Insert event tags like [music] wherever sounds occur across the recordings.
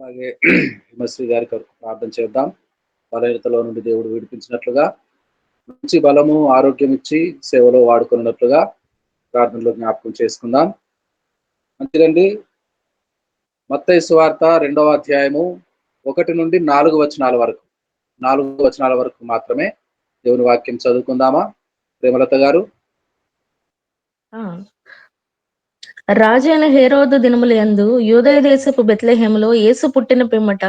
అలాగే [clears throat] హిమశ్రీ గారి కొరకు ప్రార్థన చేద్దాం. బలహీనతలో నుండి దేవుడు విడిపించినట్లుగా మంచి బలము ఆరోగ్యం ఇచ్చి సేవలో వాడుకున్నట్లుగా ప్రార్థనలో జ్ఞాపకం చేసుకుందాం. మంచిదండి. మత్తయ్య సువార్త రెండవ అధ్యాయము ఒకటి నుండి నాలుగు వచనాల వరకు. నాలుగు వచనాల వరకు మాత్రమే దేవుని వాక్యం చదువుకుందామా? ప్రేమలత గారు. రాజైన హేరోదు దినముల యందు యూదయ దేశపు బెత్లెహేములో యేసు పుట్టిన పిమ్మట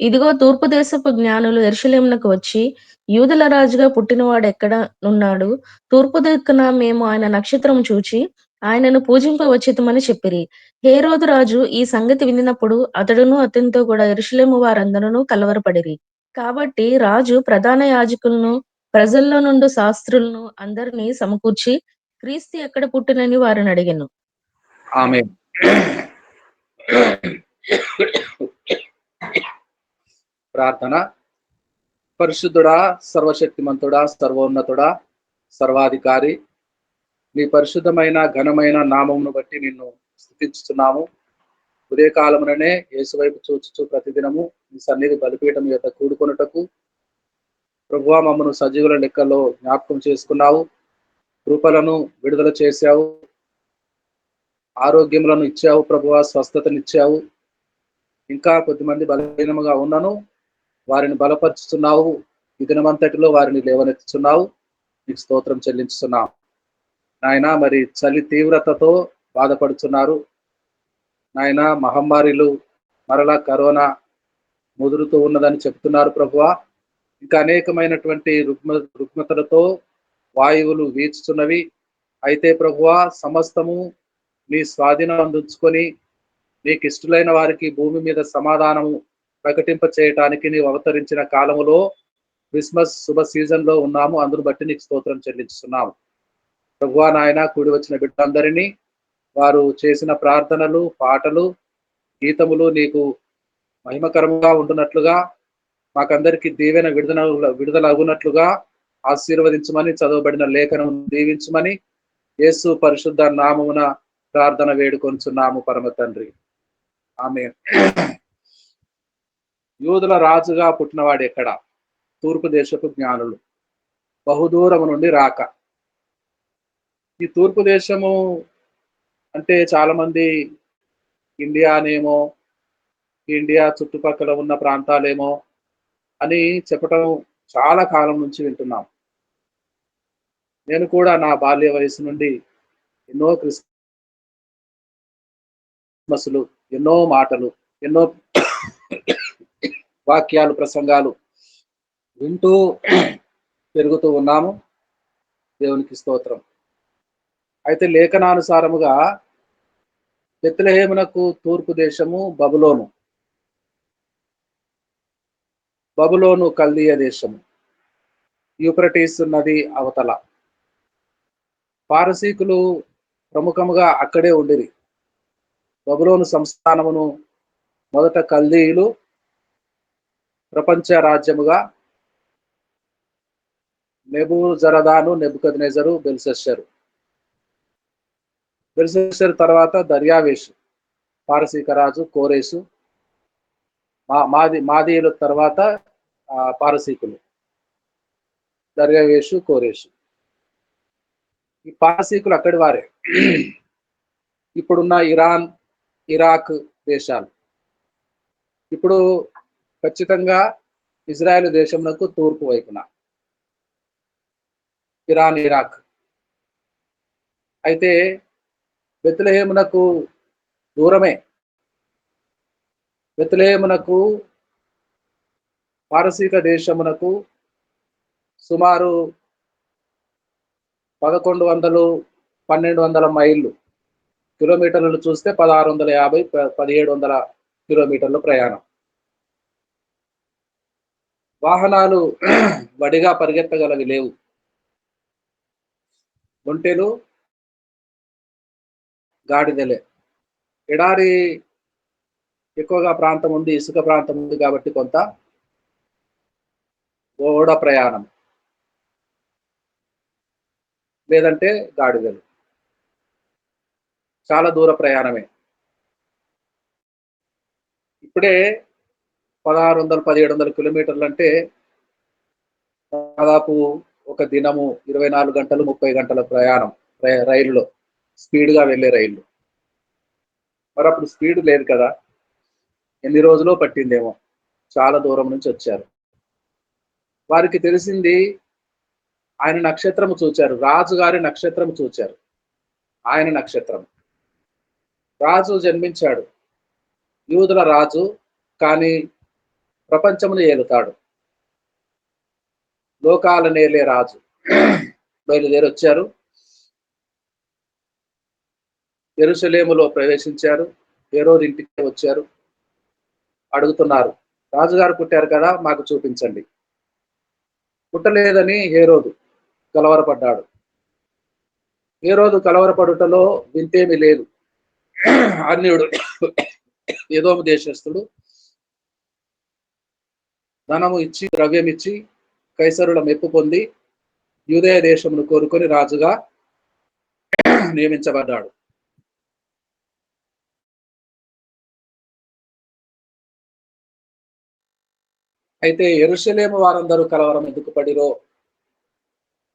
ఇదిగో తూర్పు దేశపు జ్ఞానులు ఎరుషలేమునకు వచ్చి యూదుల రాజుగా పుట్టినవాడు ఎక్కడ ఉన్నాడు తూర్పు దిక్కున మేము ఆయన నక్షత్రం చూచి ఆయనను పూజింపవచ్చితమని చెప్పిరి. హేరోదు రాజు ఈ సంగతి వినినప్పుడు అతడును అతనితో కూడా ఎరుషలేము వారందరూ కలవరపడిరి. కాబట్టి రాజు ప్రధాన యాజకులను ప్రజల్లో నుండి శాస్త్రులను అందరినీ సమకూర్చి క్రీస్తు ఎక్కడ పుట్టినని వారిని అడిగాను. ఆమె ప్రార్థన. పరిశుద్ధుడా సర్వశక్తిమంతుడా సర్వోన్నతుడా సర్వాధికారి నీ పరిశుద్ధమైన ఘనమైన నామమును బట్టి నిన్ను స్థుతించుతున్నాము ఉదయకాలముననే యేసువైపు చూచుచు ప్రతిదినము నీ సన్నిధి బలిపీఠం యొక్క కూడుకొనుటకు ప్రభువా మమ్మను సజీవుల లెక్కలో జ్ఞాపకం చేసుకున్నావు. కృపలను విడుదల చేశావు. ఆరోగ్యములను ఇచ్చావు ప్రభువ స్వస్థతనిచ్చావు. ఇంకా కొద్దిమంది బలహీనముగా ఉన్నను వారిని బలపరుచుతున్నావు ఈ దినమంతటిలో వారిని లేవనెత్తుతున్నావు నీకు స్తోత్రం చెల్లించుతున్నాం నాయన మరి చలి తీవ్రతతో బాధపడుతున్నారు నాయన మహమ్మారిలు మరలా కరోనా ముదురుతూ ఉన్నదని చెప్తున్నారు ప్రభువ. ఇంకా అనేకమైనటువంటి రుగ్మ రుగ్మతలతో వాయువులు వీచుతున్నవి అయితే ప్రభువ సమస్తము నీ స్వాధీనం అందించుకొని నీకు ఇష్టలైన వారికి భూమి మీద సమాధానము ప్రకటింప చేయటానికి నీవు అవతరించిన కాలములో క్రిస్మస్ శుభ సీజన్లో ఉన్నాము. అందును బట్టి నీకు స్తోత్రం చెల్లిస్తున్నాము ప్రభువా నాయన కూడి వచ్చిన బిడ్డలందరినీ వారు చేసిన ప్రార్థనలు పాటలు గీతములు నీకు మహిమకరంగా ఉంటున్నట్లుగా మాకందరికి దీవెన విడుదల విడుదల అగునట్లుగా ఆశీర్వదించమని చదవబడిన లేఖనం దీవించమని యేసు పరిశుద్ధ నామమున ప్రార్థన వేడుకొంచున్నాము పరమ తండ్రి. ఆమె యూదుల రాజుగా పుట్టినవాడు ఎక్కడ? తూర్పు దేశపు జ్ఞానులు. బహుదూరము నుండి రాక. ఈ తూర్పు దేశము అంటే చాలామంది ఇండియానేమో ఇండియా చుట్టుపక్కల ఉన్న ప్రాంతాలేమో అని చెప్పటం చాలా కాలం నుంచి వింటున్నాం. నేను కూడా నా బాల్య వయసు నుండి ఎన్నో క్రిస్మస్లు ఎన్నో మాటలు ఎన్నో వాక్యాలు ప్రసంగాలు వింటూ పెరుగుతూ ఉన్నాము. దేవునికి స్తోత్రం. అయితే లేఖనానుసారముగా బెత్లహేమునకు తూర్పు దేశము బబులోను. బబులోను కల్దీయ దేశము. యూప్రటీస్ నది అవతల. పారసీకులు ప్రముఖముగా అక్కడే ఉండిరి. బబులోను సంస్థానమును మొదట కల్దీయులు ప్రపంచ రాజ్యముగా నెబు జరదాను నెబుకద్నెజరు బెల్సెషరు బెల్సెషర్ తర్వాత దర్యావేషు పారసీక రాజు కోరేసు మా మాది మాదీయుల తర్వాత పారసీకులు. దర్యావేషు కోరేషు ఈ పారసీకులు అక్కడి వారే. ఇప్పుడున్న ఇరాన్ ఇరాక్ దేశాలు. ఇప్పుడు ఖచ్చితంగా ఇజ్రాయెల్ దేశంలో తూర్పు వైపున ఇరాన్ ఇరాక్. అయితే బెత్లహేమునకు దూరమే. బెత్లహేమునకు పారసీక దేశమునకు సుమారు పదకొండు వందలు పన్నెండు వందల మైళ్ళు కిలోమీటర్లు చూస్తే పదహారు వందల యాభై ప- పదిహేడు వందల కిలోమీటర్లు ప్రయాణం. వాహనాలు [clears throat] వడిగా పరిగెత్తగలవి లేవు. ఒంటెలు గాడిదలే. ఎడారి ఎక్కువగా ప్రాంతం ఉంది ఇసుక ప్రాంతం ఉంది కాబట్టి కొంత ఓడ ప్రయాణం. లేదంటే గాడిదలు. చాలా దూర ప్రయాణమే. ఇప్పుడే పదహారు వందల పదిహేడు వందల కిలోమీటర్లు అంటే దాదాపు ఒక దినము ఇరవై నాలుగు గంటలు ముప్పై గంటల ప్రయాణం రైల్లో రైలులో. స్పీడ్గా వెళ్ళే రైళ్ళు మరి అప్పుడు స్పీడ్ లేదు కదా. ఎన్ని రోజులు పట్టిందేమో. చాలా దూరం నుంచి వచ్చారు. వారికి తెలిసింది ఆయన నక్షత్రము చూచారు. రాజుగారి నక్షత్రము చూచారు. ఆయన నక్షత్రం రాజు జన్మించాడు. యూదుల రాజు కానీ ప్రపంచమును ఏలుతాడు. లోకాలనేలే రాజు. బయలుదేరి వచ్చారు. ఎరుసలేములో ప్రవేశించారు. హేరోదు ఇంటికి వచ్చారు. అడుగుతున్నారు రాజుగారు పుట్టారు కదా మాకు చూపించండి. పుట్టలేదని హేరోదు కలవరపడ్డాడు. హేరోదు కలవరపడుటలో వింతేమీ లేదు. అన్యుడు ఏదో దేశస్థుడు. ధనము ఇచ్చి ద్రవ్యం ఇచ్చి కైసరుల మెప్పు పొంది యూదయ దేశమును కోరుకొని రాజుగా నియమించబడ్డాడు. అయితే ఎరుసలేము వారందరూ కలవరం ఎందుకు పడిరో?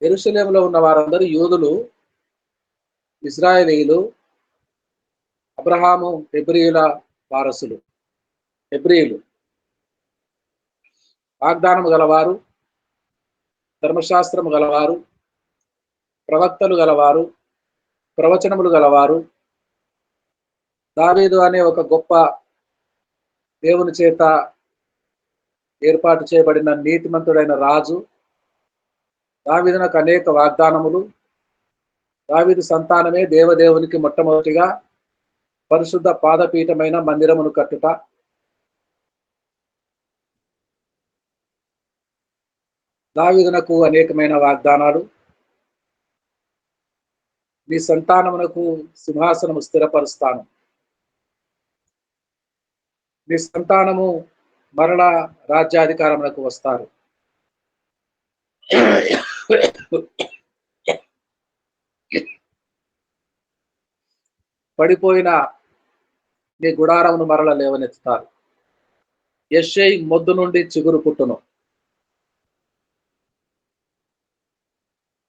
ఎరుసలేములో ఉన్న వారందరూ యూదులు ఇజ్రాయేలీలు అబ్రహాము హెబ్రియుల వారసులు. హెబ్రియులు వాగ్దానము గలవారు ధర్మశాస్త్రము గలవారు ప్రవక్తలు గలవారు ప్రవచనములు గలవారు. దావీదు అనే ఒక గొప్ప దేవుని చేత ఏర్పాటు చేయబడిన నీతిమంతుడైన రాజు దావీదునకు అనేక వాగ్దానములు. దావీదు సంతానమే దేవదేవునికి మొట్టమొదటిగా పరిశుద్ధ పాదపీఠమైన మందిరమును కట్టుట. దావిదునకు అనేకమైన వాగ్దానాలు. నీ సంతానమునకు సింహాసనము స్థిరపరుస్తాను. నీ సంతానము మరణ రాజ్యాధికారములకు వస్తారు. పడిపోయిన నీ గుడారమును మరల లేవనెత్తుతారు. యశ్ఐ మొద్దు నుండి చిగురు పుట్టును.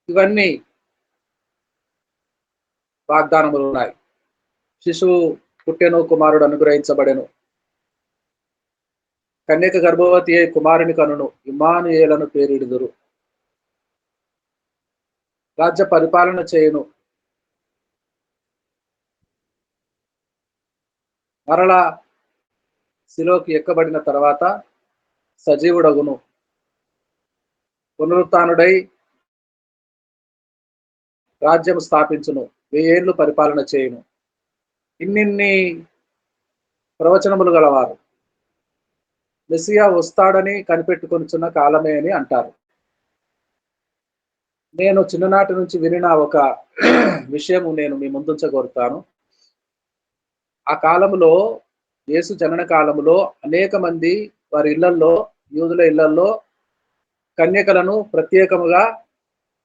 ఇవన్నీ వాగ్దానములు ఉన్నాయి. శిశువు పుట్టెను కుమారుడు అనుగ్రహించబడెను. కన్యక గర్భవతి అయి కుమారుని కనును ఇమానుయేలను పేరిడుదురు. రాజ్య పరిపాలన చేయును. మరలా శిలోకి ఎక్కబడిన తర్వాత సజీవుడగును. పునరుత్డై రాజ్యం స్థాపించును. వెయ్యేళ్ళు పరిపాలన చేయును. ఇన్నిన్ని ప్రవచనములు గలవారు. మెసియా వస్తాడని కనిపెట్టుకొనిచున్న కాలమే అని అంటారు. నేను చిన్ననాటి నుంచి వినిన ఒక విషయము నేను మీ ముందుంచగోరుతాను. ఆ కాలంలో యేసు జనన కాలంలో అనేక మంది వారి ఇళ్ళల్లో యూదుల ఇళ్ళల్లో కన్యకలను ప్రత్యేకముగా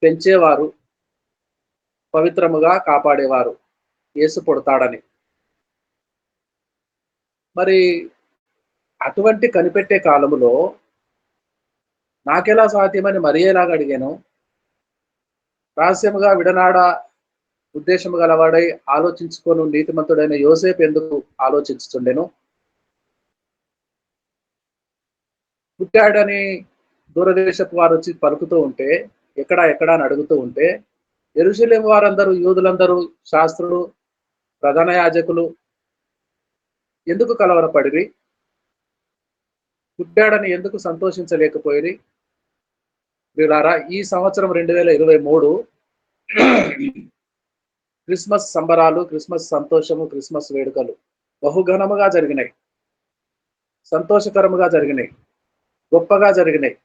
పెంచేవారు పవిత్రముగా కాపాడేవారు యేసు పుడతాడని. మరి అటువంటి కనిపెట్టే కాలములో నాకెలా సాధ్యమని మరి ఎలాగ అడిగాను? రహస్యముగా విడనాడ ఉద్దేశము గలవాడై ఆలోచించుకొని నీతిమంతుడైన యోసేపు ఎందుకు ఆలోచించుతుండెను పుట్టాడని దూరదేశపు వారు వచ్చి పలుకుతూ ఉంటే ఎక్కడ ఎక్కడ అని అడుగుతూ ఉంటే ఎరుసలేం వారందరూ యూదులందరూ శాస్త్రులు ప్రధాన యాజకులు ఎందుకు కలవరపడిరి? పుట్టాడని ఎందుకు సంతోషించలేకపోయి వీళ్ళారా ఈ సంవత్సరం రెండు వేల ఇరవై మూడు క్రిస్మస్ సంబరాలు క్రిస్మస్ సంతోషము క్రిస్మస్ వేడుకలు బహుఘనముగా జరిగినాయి. సంతోషకరముగా జరిగినాయి. గొప్పగా జరిగినాయి.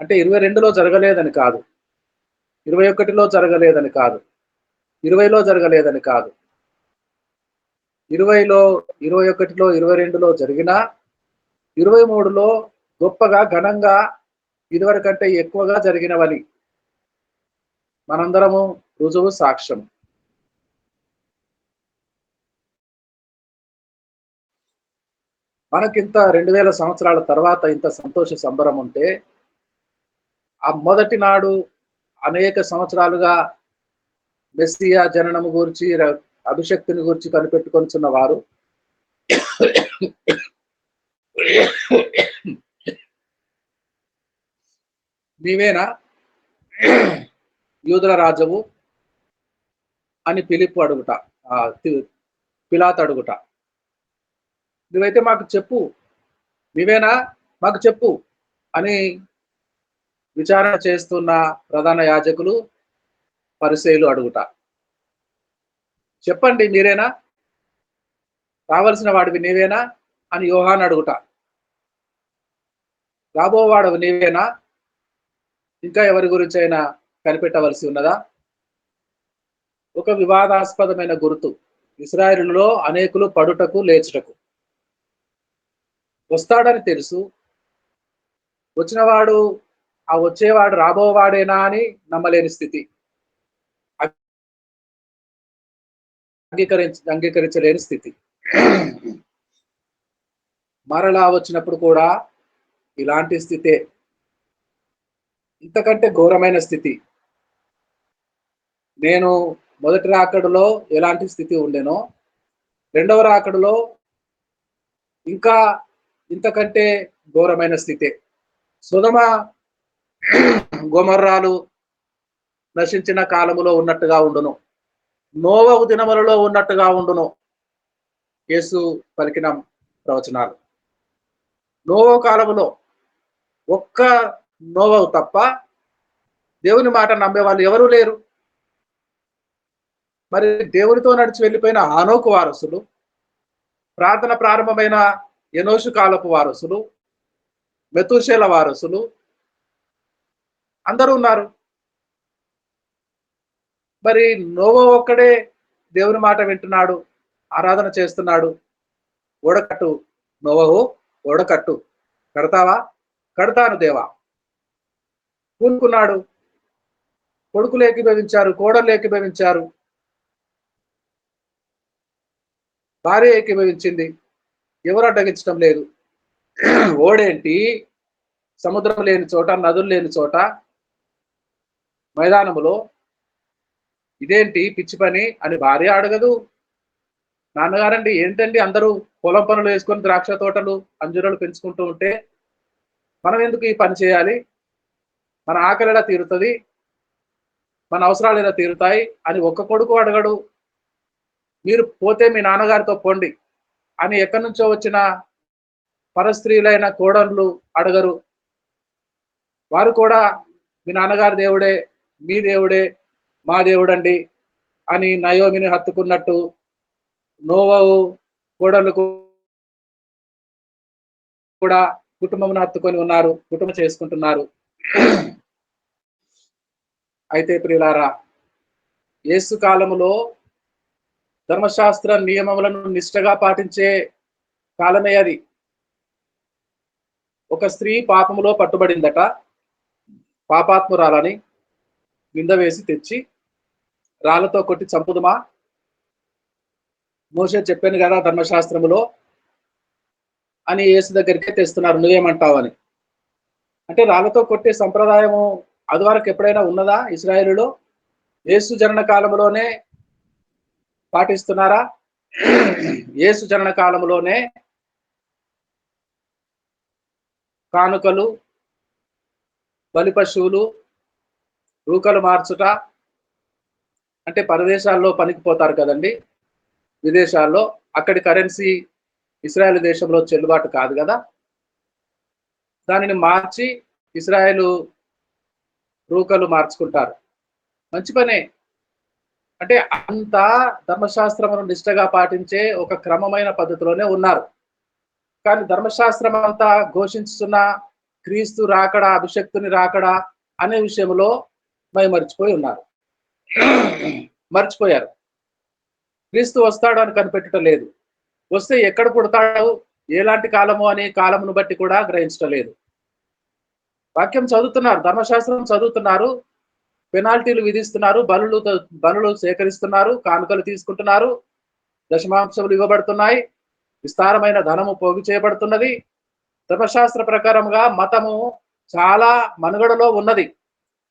అంటే ఇరవై రెండులో జరగలేదని కాదు. ఇరవై ఒకటిలో జరగలేదని కాదు. ఇరవైలో జరగలేదని కాదు. ఇరవైలో ఇరవై ఒకటిలో ఇరవై రెండులో జరిగినా ఇరవై మూడులో గొప్పగా ఘనంగా ఇదివరకంటే ఎక్కువగా జరిగినవని మనందరము రుజువు సాక్ష్యం. మనకింత రెండు వేల సంవత్సరాల తర్వాత ఇంత సంతోష సంబరం ఉంటే ఆ మొదటి నాడు అనేక సంవత్సరాలుగా మెస్సియా జననము గురించి అభిషక్తిని గురించి కనిపెట్టుకొనిచున్న వారు నీవేనా? యూదుల రాజవు అని పిలుపు అడుగుట పిలాత్ అడుగుట. నువ్వైతే మాకు చెప్పు నీవేనా మాకు చెప్పు అని విచారణ చేస్తున్న ప్రధాన యాజకులు పరిశీలు అడుగుట. చెప్పండి మీరేనా? రావలసిన వాడివి నీవేనా? అని యోహాన్ అడుగుట. రాబోవాడవు నీవేనా? ఇంకా ఎవరి గురించి అయినా కనిపెట్టవలసి ఉన్నదా? ఒక వివాదాస్పదమైన గుర్తు. ఇస్రాయిల్లో అనేకులు పడుటకు లేచుటకు. వస్తాడని తెలుసు. వచ్చినవాడు ఆ వచ్చేవాడు రాబోవాడేనా అని నమ్మలేని స్థితి. అంగీకరించ అంగీకరించలేని స్థితి. మరలా వచ్చినప్పుడు కూడా ఇలాంటి స్థితే. ఇంతకంటే ఘోరమైన స్థితి. నేను మొదటి రాకడలో ఎలాంటి స్థితి ఉండేనో రెండవ రాకడలో ఇంకా ఇంతకంటే ఘోరమైన స్థితే. సుధమ గోమర్రాలు నశించిన కాలములో ఉన్నట్టుగా ఉండును. నోవవు దినములలో ఉన్నట్టుగా ఉండును. యేసు పలికిన ప్రవచనాలు. నోవో కాలములో ఒక్క నోవవు తప్ప దేవుని మాట నమ్మే వాళ్ళు ఎవరూ లేరు. మరి దేవునితో నడిచి వెళ్ళిపోయిన ఆనోకు వారసులు ప్రార్థన ప్రారంభమైన ఎనోషు కాలపు వారసులు మెతుశేల వారసులు అందరూ ఉన్నారు. మరి నోవో ఒక్కడే దేవుని మాట వింటున్నాడు ఆరాధన చేస్తున్నాడు. ఓడకట్టు నోవహు ఓడకట్టు. కడతావా? కడతాను దేవా. కూనుకున్నాడు కొడుకులు ఏకీభవించారు కోడలు ఏకీభవించారు. భార్య ఏకీభవించింది. ఎవరు అడ్డగించడం లేదు. ఓడేంటి? సముద్రం లేని చోట నదులు లేని చోట మైదానములో ఇదేంటి పిచ్చి పని అని భార్య అడగదు. నాన్నగారండి ఏంటండి అందరూ పొలం పనులు వేసుకొని ద్రాక్ష తోటలు అంజురలు పెంచుకుంటూ ఉంటే మనం ఎందుకు ఈ పని చేయాలి? మన ఆకలి ఎలా తీరుతుంది? మన అవసరాలు ఎలా తీరుతాయి? అని ఒక్క కొడుకు అడగడు. మీరు పోతే మీ నాన్నగారితో పోండి అని ఎక్కడి నుంచో వచ్చిన పరస్త్రీలైన కోడళ్ళు అడగరు. వారు కూడా మీ నాన్నగారి దేవుడే మీ దేవుడే మా దేవుడండి అని నయోమిని హత్తుకున్నట్టు నోవవు కోడళ్ళకు కూడా కుటుంబమును హత్తుకొని ఉన్నారు కుటుంబం చేసుకుంటున్నారు. అయితే ప్రియులారా యేసు కాలములో ధర్మశాస్త్ర నియమములను నిష్ఠగా పాటించే కాలమే అది. ఒక స్త్రీ పాపములో పట్టుబడిందట పాపాత్మురాలని నింద వేసి తెచ్చి రాళ్ళతో కొట్టి చంపుదుమా? మోసే చెప్పాను కదా ధర్మశాస్త్రములో అని యేసు దగ్గరికే తెస్తున్నారు నువ్వేమంటావని. అంటే రాళ్ళతో కొట్టే సంప్రదాయము అది వరకు ఎప్పుడైనా ఉన్నదా ఇస్రాయేలులో? యేసు జనన కాలంలోనే పాటిస్తున్నారా? యేసు జనన కాలంలోనే కానుకలు బలి పశువులు రూకలు మార్చుట అంటే పరదేశాల్లో పనికిపోతారు కదండి. విదేశాల్లో అక్కడి కరెన్సీ ఇస్రాయేల్ దేశంలో చెల్లుబాటు కాదు కదా. దానిని మార్చి ఇస్రాయేలు రూకలు మార్చుకుంటారు. మంచి పనే. అంటే అంత ధర్మశాస్త్రమును నిష్టగా పాటించే ఒక క్రమమైన పద్ధతిలోనే ఉన్నారు. కానీ ధర్మశాస్త్రం అంతా ఘోషించుతున్న క్రీస్తు రాకడా అభిషక్తుని రాకడా అనే విషయంలో మై మర్చిపోయి ఉన్నారు. మర్చిపోయారు. క్రీస్తు వస్తాడు అని కనిపెట్టడం లేదు. వస్తే ఎక్కడ పుడతాడు? ఎలాంటి కాలము అని కాలమును బట్టి కూడా గ్రహించడం లేదు. వాక్యం చదువుతున్నారు ధర్మశాస్త్రం చదువుతున్నారు. పెనాల్టీలు విధిస్తున్నారు బలులు బలులు సేకరిస్తున్నారు కానుకలు తీసుకుంటున్నారు. దశమాంశములు ఇవ్వబడుతున్నాయి. విస్తారమైన ధనము పోగు చేయబడుతున్నది. ధర్మశాస్త్ర ప్రకారంగా మతము చాలా మనుగడలో ఉన్నది.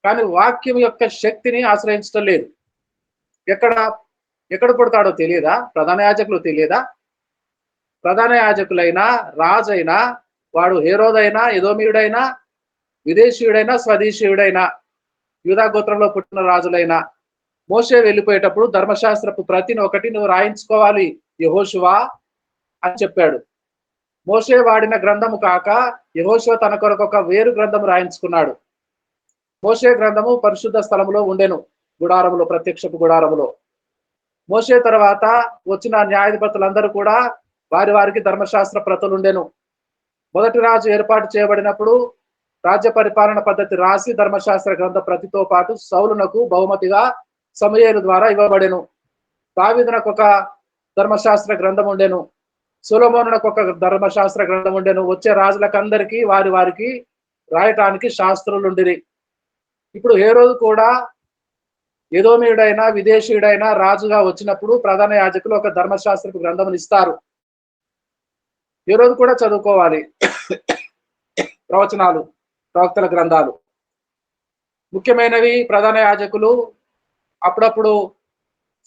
కానీ వాక్యం యొక్క శక్తిని ఆశ్రయించడం లేదు. ఎక్కడ ఎక్కడ పుడతాడో తెలియదా? ప్రధాన యాజకులు తెలియదా? ప్రధాన యాజకులైనా రాజైనా వాడు హేరోదైనా యదోమీయుడైనా విదేశీయుడైనా స్వదేశీయుడైనా యూదా గోత్రంలో పుట్టిన రాజులైన మోసే వెళ్ళిపోయేటప్పుడు ధర్మశాస్త్రపు ప్రతిని ఒకటి నువ్వు రాయించుకోవాలి యహోశివా అని చెప్పాడు. మోసే వాడిన గ్రంథము కాక యహోశివ తన కొరకు ఒక వేరు గ్రంథము రాయించుకున్నాడు. మోసే గ్రంథము పరిశుద్ధ స్థలములో ఉండెను గుడారములో ప్రత్యక్షపు గుడారములో. మోసే తర్వాత వచ్చిన న్యాయాధిపతులందరూ కూడా వారి వారికి ధర్మశాస్త్ర ప్రతులుండెను. మొదటి రాజు ఏర్పాటు చేయబడినప్పుడు రాజ్య పరిపాలన పద్ధతి రాసి ధర్మశాస్త్ర గ్రంథ ప్రతితో పాటు సౌలునకు బహుమతిగా సమయలు ద్వారా ఇవ్వబడెను. దావిదునకు ఒక ధర్మశాస్త్ర గ్రంథం ఉండెను. సులభోనునకు ఒక ధర్మశాస్త్ర గ్రంథం ఉండెను. వచ్చే రాజులకందరికీ వారి వారికి రాయటానికి శాస్త్రులు ఉండిరి ఇప్పుడు ఏ రోజు కూడా ఏదోమీయుడైనా విదేశీయుడైనా రాజుగా వచ్చినప్పుడు ప్రధాన యాజకులు ఒక ధర్మశాస్త్రపు గ్రంథం ఇస్తారు. ఈ రోజు కూడా చదువుకోవాలి. ప్రవచనాలు. ప్రవక్తల గ్రంథాలు. ముఖ్యమైనవి ప్రధాన యాజకులు అప్పుడప్పుడు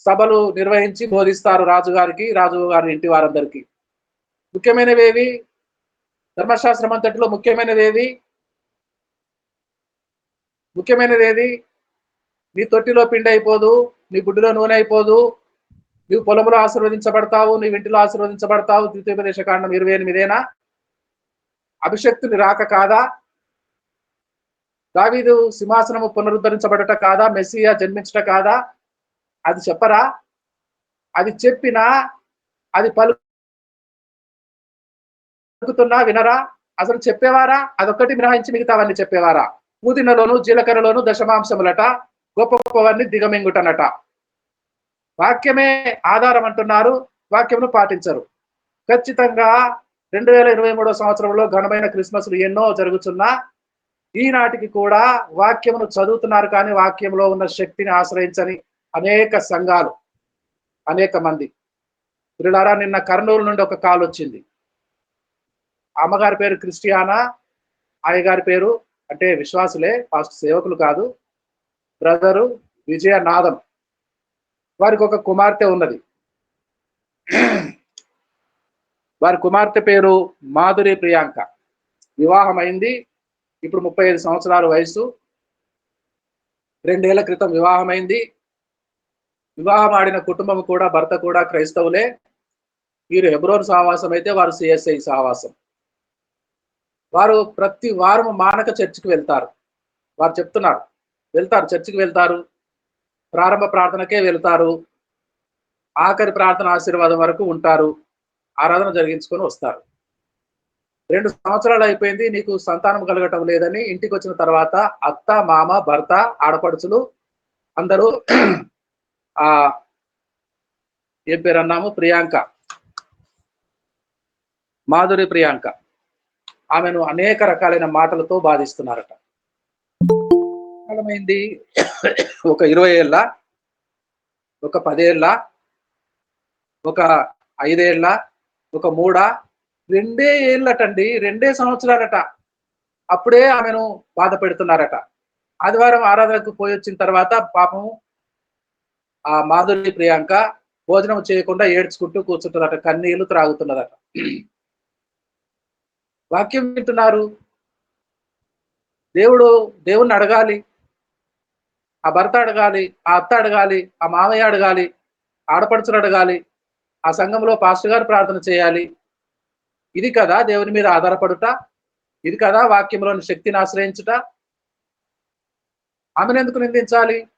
సభలు నిర్వహించి బోధిస్తారు రాజుగారికి రాజుగారి ఇంటి వారందరికీ. ముఖ్యమైనవేవి? ధర్మశాస్త్రం అంతటిలో ముఖ్యమైనదేవి? ముఖ్యమైనదేది? నీ తొట్టిలో పిండి అయిపోదు నీ గుడ్డులో నూనె అయిపోదు నీవు పొలంలో ఆశీర్వదించబడతావు నీ ఇంటిలో ఆశీర్వదించబడతావు ద్వితీయోపదేశ కాండం ఇరవై ఎనిమిదేనా? అభిషక్తుని రాక కాదా? దావీదు సింహాసనము పునరుద్ధరించబడట కాదా? మెస్సియా జన్మించట కాదా? అది చెప్పరా? అది చెప్పినా అది పలుకుతున్నా వినరా? అసలు చెప్పేవారా? అదొక్కటి మినహాయించి మిగతావన్నీ చెప్పేవారా? పుదీనలోను జీలకర్రలోను దశమాంశములట గొప్ప గొప్పవన్నీ దిగమింగుటనట. వాక్యమే ఆధారం అంటున్నారు వాక్యమును పాటించరు. ఖచ్చితంగా రెండు వేల ఇరవై మూడో సంవత్సరంలో ఘనమైన క్రిస్మస్లు ఎన్నో జరుగుతున్నా ఈనాటికి కూడా వాక్యమును చదువుతున్నారు కానీ వాక్యంలో ఉన్న శక్తిని ఆశ్రయించని అనేక సంఘాలు అనేక మంది. పిల్లారా నిన్న కర్నూలు నుండి ఒక కాల్ వచ్చింది. అమ్మగారి పేరు క్రిస్టియానా అయ్యగారి పేరు అంటే విశ్వాసులే ఫాస్ట్ సేవకులు కాదు. బ్రదరు విజయనాథం. వారికి ఒక కుమార్తె ఉన్నది. వారి కుమార్తె పేరు మాధురి ప్రియాంక. వివాహం అయింది ఇప్పుడు ముప్పై ఐదు సంవత్సరాల వయసు రెండేళ్ళ క్రితం వివాహం అయింది వివాహం ఆడిన కుటుంబం కూడా భర్త కూడా క్రైస్తవులే. వీరు హెబ్రోర్ సహవాసం అయితే వారు సిఎస్ఐ సహవాసం. వారు ప్రతి వారం మానక చర్చికి వెళ్తారు. వారు చెప్తున్నారు వెళ్తారు చర్చికి వెళ్తారు. ప్రారంభ ప్రార్థనకే వెళ్తారు. ఆఖరి ప్రార్థన ఆశీర్వాదం వరకు ఉంటారు. ఆరాధన జరిగించుకొని వస్తారు. రెండు సంవత్సరాలు అయిపోయింది నీకు సంతానం కలగటం లేదని ఇంటికి వచ్చిన తర్వాత అత్త మామ భర్త ఆడపడుచులు అందరూ [clears throat] ఆ ఏం పేరు అన్నాము? ప్రియాంక. మాధురి ప్రియాంక. ఆమెను అనేక రకాలైన మాటలతో బాధిస్తున్నారట. కాలమైంది [clears throat] ఒక ఇరవై ఏళ్ళ ఒక పదేళ్ళ ఒక ఐదేళ్ళ ఒక మూడా రెండే ఏళ్ళటండి రెండే సంవత్సరాలట. అప్పుడే ఆమెను బాధ పెడుతున్నారట. ఆదివారం ఆరాధనకు పోయి వచ్చిన తర్వాత పాపం ఆ మాధురి ప్రియాంక భోజనం చేయకుండా ఏడ్చుకుంటూ కూర్చుంటుందట కన్నీళ్ళు త్రాగుతున్నదట. వాక్యం వింటున్నారు. దేవుడు దేవుణ్ణి అడగాలి. ఆ భర్త అడగాలి ఆ అత్త అడగాలి ఆ మామయ్య అడగాలి ఆడపడుచులు అడగాలి ఆ సంఘంలో పాస్టర్ గారు ప్రార్థన చేయాలి. ఇది కదా దేవుని మీద ఆధారపడుట? ఇది కదా వాక్యంలోని శక్తిని ఆశ్రయించుట? ఆమెను ఎందుకు నిందించాలి?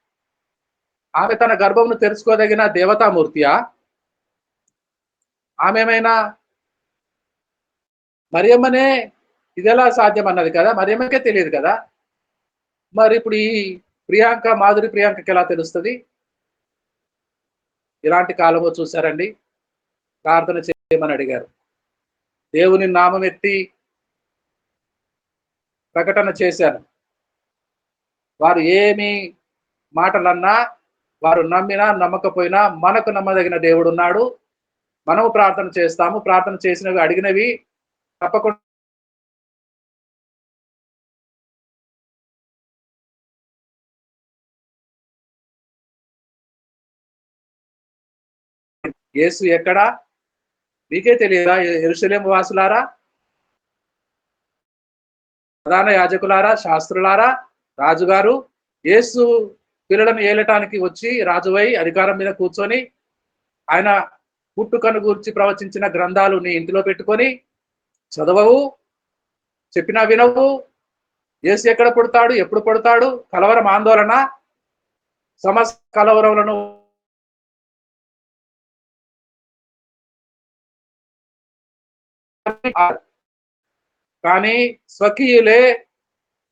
ఆమె తన గర్భమును తెరుచుకోదగిన దేవతామూర్తియా? ఆమె ఏమైనా? మరియమ్మనే ఇది ఎలా సాధ్యం అన్నది కదా? మరియమ్మకే తెలియదు కదా? మరి ఇప్పుడు ఈ ప్రియాంక మాధురి ప్రియాంకకి ఎలా తెలుస్తుంది? ఇలాంటి కాలము చూశారండి. ప్రార్థన చేయమని అడిగారు. దేవుని నామం ఎత్తి ప్రకటన చేశాను. వారు ఏమి మాటలన్నా వారు నమ్మినా నమ్మకపోయినా మనకు నమ్మదగిన దేవుడు ఉన్నాడు మనము ప్రార్థన చేస్తాము. ప్రార్థన చేసినవి అడిగినవి తప్పకుండా యేసు ఎక్కడా? మీకే తెలియదా ఎరుసలేం వాసులారా? ప్రధాన యాజకులారా? శాస్త్రులారా? రాజుగారు? యేసు పిల్లలను ఏలటానికి వచ్చి రాజువై అధికారం మీద కూర్చొని ఆయన పుట్టుకను గురించి ప్రవచించిన గ్రంథాలు నీ ఇంటిలో పెట్టుకొని చదవవు చెప్పినా వినవు. ఏసు ఎక్కడ పుడతాడు? ఎప్పుడు పుడతాడు? కలవరం ఆందోళన సమస్త కలవరములను కానీ స్వకీయులే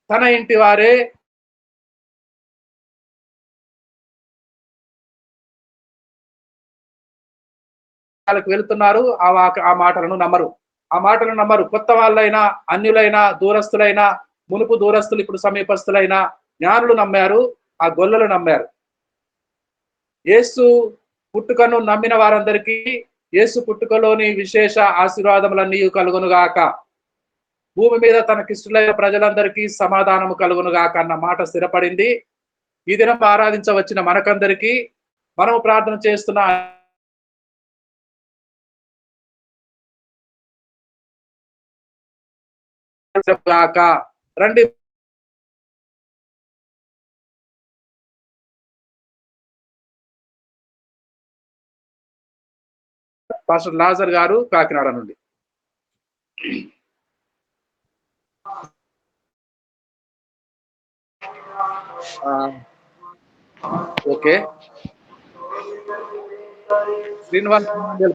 తన ఇంటి వారే వాళ్ళకి వెళుతున్నారు. ఆ మాటలను నమ్మరు. ఆ మాటలను నమ్మరు. కొత్త వాళ్ళైనా అన్యులైనా దూరస్తులైనా మునుపు దూరస్తులు ఇప్పుడు సమీపస్తులైనా జ్ఞానులు నమ్మారు. ఆ గొల్లలు నమ్మారు. యేసు పుట్టుకను నమ్మిన వారందరికీ యేసు పుట్టుకలోని విశేష ఆశీర్వాదములన్నీ కలుగునుగాక. భూమి మీద తనకిష్టులైన ప్రజలందరికీ సమాధానము కలుగునుగాక అన్న మాట స్థిరపడింది. ఈ దినం ఆరాధించవచ్చిన మనకందరికీ మనము ప్రార్థన చేస్తున్న రండి పాస్టర్ లాజర్ గారు కాకినాడ నుండి. ఆ, ఓకే. శ్రీనివాస్